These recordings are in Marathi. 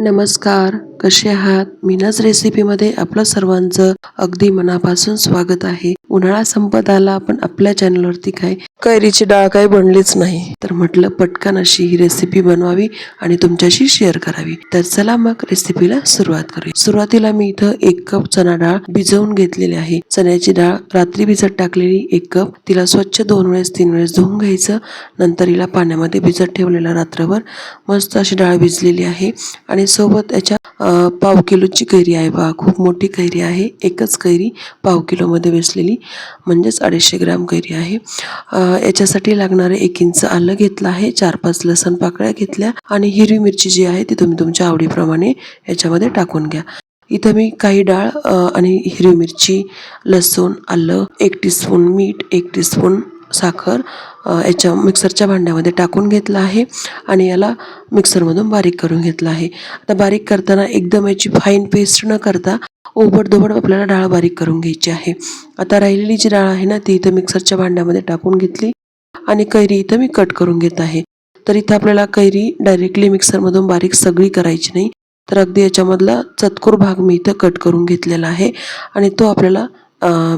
नमस्कार कसे आहात? मीनाज रेसिपीमध्ये आपलं सर्वांचं अगदी मनापासून स्वागत आहे. उन्हाळा संपत आला पण आपल्या चॅनलवरती काय कैरीची डाळ काही बनलीच नाही. तर म्हटलं पटकन अशी ही रेसिपी बनवावी आणि तुमच्याशी शेअर करावी. तर चला मग रेसिपीला सुरुवात करूया. सुरुवातीला मी इथं एक कप चणा डाळ भिजवून घेतलेली आहे. चण्याची डाळ रात्री भिजत टाकलेली एक कप तिला स्वच्छ दोन वेळेस तीन वेळेस धुवून घ्यायचं. नंतर हिला पाण्यामध्ये भिजत ठेवलेला रात्रभर मस्त अशी डाळ भिजलेली आहे. आणि सोबत याच्या पाव किलोची कैरी आहे बा खूप मोठी कैरी आहे. एकच कैरी पाव किलोमध्ये बेसलेली म्हणजेच अडीचशे ग्राम कैरी आहे. याच्यासाठी लागणारे एक इंच आलं घेतलं आहे चार पाच लसण पाकळ्या घेतल्या आणि हिरवी मिरची जी आहे ती तुम्ही तुमच्या आवडीप्रमाणे याच्यामध्ये टाकून घ्या. इथं मी काही डाळ आणि हिरवी मिरची लसूण आलं एक टीस्पून मीठ एक टीस्पून साखर याच्या मिक्सरच्या भांड्यामध्ये टाकून घेतलं आहे आणि याला मिक्सरमधून बारीक करून घेतलं आहे. आता बारीक करताना एकदम याची फाईन पेस्ट न करता ओबडधोबड आपल्याला डाळ बारीक करून घ्यायची आहे. आता राहिलेली जी डाळ आहे ना ती इथं मिक्सरच्या भांड्यामध्ये टाकून घेतली आणि कैरी इथं मी कट करून घेत आहे. तर इथं आपल्याला कैरी डायरेक्टली मिक्सरमधून बारीक सगळी करायची नाही. तर अगदी याच्यामधला चतकोर भाग मी इथं कट करून घेतलेला आहे आणि तो आपल्याला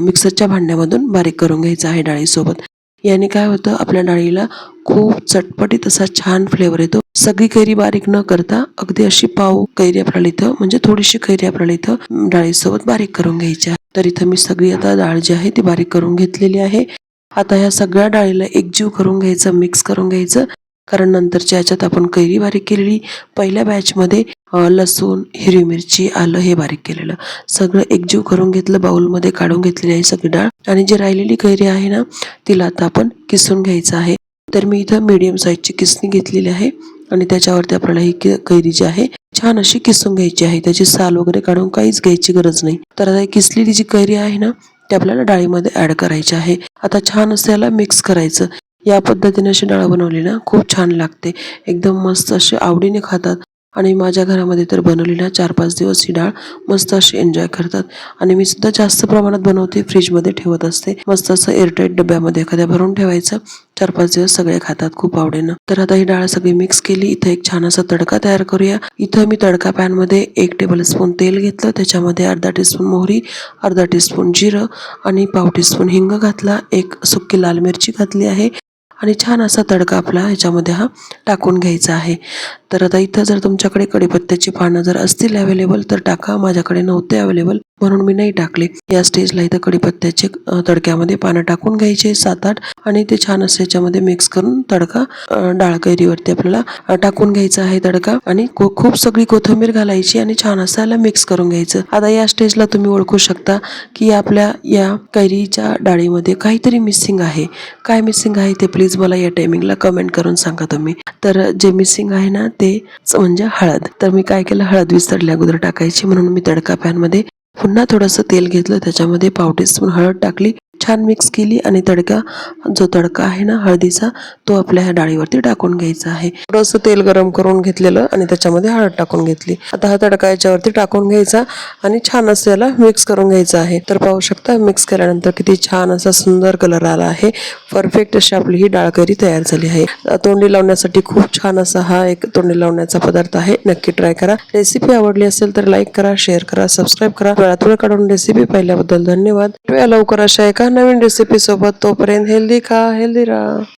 मिक्सरच्या भांड्यामधून बारीक करून घ्यायचा आहे डाळीसोबत. याने काय होतं आपल्या डाळीला खूप चटपटीत असा छान फ्लेवर येतो. सगळी कैरी बारीक न करता अगदी अशी पाव कैरी आपल्याला इथं म्हणजे थोडीशी कैरी आपल्याला इथं डाळीसोबत बारीक करून घ्यायची तर इथं मी सगळी आता डाळ जी आहे ती बारीक करून घेतलेली आहे. आता ह्या सगळ्या डाळीला एकजीव करून घ्यायचं मिक्स करून घ्यायचं. कारण नंतरच्या ह्याच्यात आपण कैरी बारीक केलेली पहिल्या बॅचमध्ये लसूण हिरवी मिरची आलं हे बारीक केलेलं. सगळं एकजीव करून घेतलं बाउलमध्ये काढून घेतलेली आहे सगळी डाळ. आणि जी राहिलेली कैरी आहे ना तिला आता आपण किसून घ्यायचं आहे. तर मी इथं मीडियम साईजची किसणी घेतलेली आहे. आणि त्याच्यावरती आपल्याला ही कैरी जी आहे छान अशी किसून घ्यायची आहे. त्याची साल वगैरे काढून काहीच घ्यायची गरज नाही. तर आता किसलेली जी कैरी आहे ना ती आपल्याला डाळीमध्ये ऍड करायची आहे. आता छान असं याला मिक्स करायचं. या पद्धतीने अशी डाळ बनवली ना खूप छान लागते. एकदम मस्त अशी आवडीने खातात. आणि माझ्या घरामध्ये तर बनवली चार पाच दिवस ही डाळ. मस्त अशी एन्जॉय करतात. आणि मी सुद्धा जास्त प्रमाणात बनवते फ्रीजमध्ये ठेवत असते. मस्त असं एअरटाईट डब्यामध्ये एखाद्या भरून ठेवायचं. चार पाच दिवस सगळे खातात खूप आवडीनं. तर आता ही डाळ सगळी मिक्स केली. इथं एक छान असा तडका तयार करूया. इथं मी तडका पॅनमध्ये एक टेबल स्पून तेल घेतलं. त्याच्यामध्ये अर्धा टीस्पून मोहरी अर्धा टीस्पून जिरं आणि पाव टीस्पून हिंग घातला. एक सुक्की लाल मिरची घातली आहे. आणि छान असा तडका आपला ह्याच्यामध्ये हा टाकून घ्यायचा आहे. तर आता इथं जर तुमच्याकडे कढीपत्त्याची पानं जर असतील अवेलेबल तर टाका. माझ्याकडे नव्हते अवेलेबल म्हणून मी नाही टाकले. या स्टेजला इथं कढीपत्त्याचे तडक्यामध्ये पानं टाकून घ्यायचे सात आठ आणि ते छान असं याच्यामध्ये मिक्स करून तडका डाळ कैरीवरती आपल्याला टाकून घ्यायचा आहे तडका. आणि को- खूप सगळी कोथिंबीर घालायची आणि छान असं याला मिक्स करून घ्यायचं. आता या स्टेजला तुम्ही ओळखू शकता की आपल्या या कैरीच्या डाळीमध्ये काहीतरी मिसिंग आहे. काय मिसिंग आहे ते प्लीज मला या टायमिंगला कमेंट करून सांगा तुम्ही. तर जे मिसिंग आहे ना ते म्हणजे हळद. तर मी काय केलं? हळद विसरल्या अगोदर टाकायची. म्हणून मी तडका पॅनमध्ये पुन्हा थोडंसं तेल घेतलं. त्याच्यामध्ये पाव हळद टाकली. छान मिक्स केली आणि तडका जो तडका आहे ना हळदीचा तो आपल्या ह्या डाळीवरती टाकून घ्यायचा आहे. थोडंसं तेल गरम करून घेतलेलं आणि त्याच्यामध्ये हळद टाकून घेतली. आता हा तडका याच्यावरती टाकून घ्यायचा आणि छान असं याला मिक्स करून घ्यायचा आहे. तर पाहू शकता मिक्स केल्यानंतर किती छान असा सुंदर कलर आला आहे. परफेक्ट अशी आपली ही डाळकरी तयार झाली आहे. तोंडी लावण्यासाठी खूप छान असा हा एक तोंडी लावण्याचा पदार्थ आहे. नक्की ट्राय करा. रेसिपी आवडली असेल तर लाईक करा शेअर करा सबस्क्राईब करा. वेळात वेळ काढून रेसिपी पाहिल्याबद्दल धन्यवाद. भेटूया लवकर अशा एका नवीन रेसिपी सोबत तोपर्यंत हेल्दी खा हेल्दी राहा.